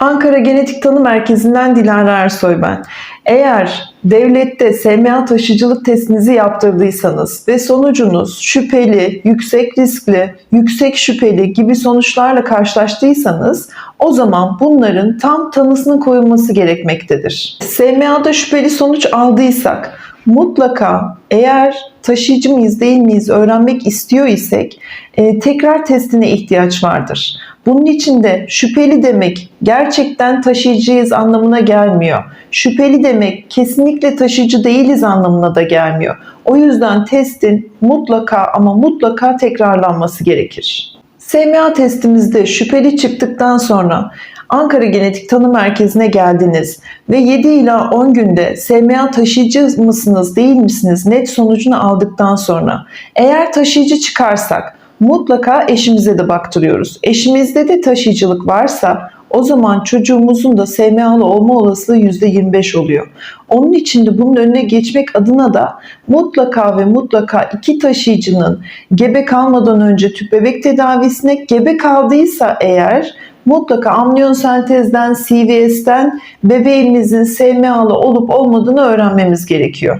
Ankara Genetik Tanı Merkezi'nden Dilara Ersoy ben. Eğer devlette SMA taşıyıcılık testinizi yaptırdıysanız ve sonucunuz şüpheli, yüksek riskli, yüksek şüpheli gibi sonuçlarla karşılaştıysanız o zaman bunların tam tanısının koyulması gerekmektedir. SMA'da şüpheli sonuç aldıysak mutlaka eğer taşıyıcı mıyız değil miyiz öğrenmek istiyor isek e, tekrar testine ihtiyaç vardır. Bunun için de şüpheli demek gerçekten taşıyıcıyız anlamına gelmiyor. Şüpheli demek kesinlikle taşıyıcı değiliz anlamına da gelmiyor. O yüzden testin mutlaka ama mutlaka tekrarlanması gerekir. SMA testimizde şüpheli çıktıktan sonra Ankara Genetik Tanı Merkezi'ne geldiniz ve 7 ila 10 günde SMA taşıyıcı mısınız değil misiniz net sonucunu aldıktan sonra eğer taşıyıcı çıkarsak mutlaka eşimize de baktırıyoruz. Eşimizde de taşıyıcılık varsa o zaman çocuğumuzun da SMA'lı olma olasılığı %25 oluyor. Onun için de bunun önüne geçmek adına da mutlaka ve mutlaka iki taşıyıcının gebe kalmadan önce tüp bebek tedavisine gebe kaldıysa eğer mutlaka amniyon sentezden, CVS'ten bebeğimizin SMA'lı olup olmadığını öğrenmemiz gerekiyor.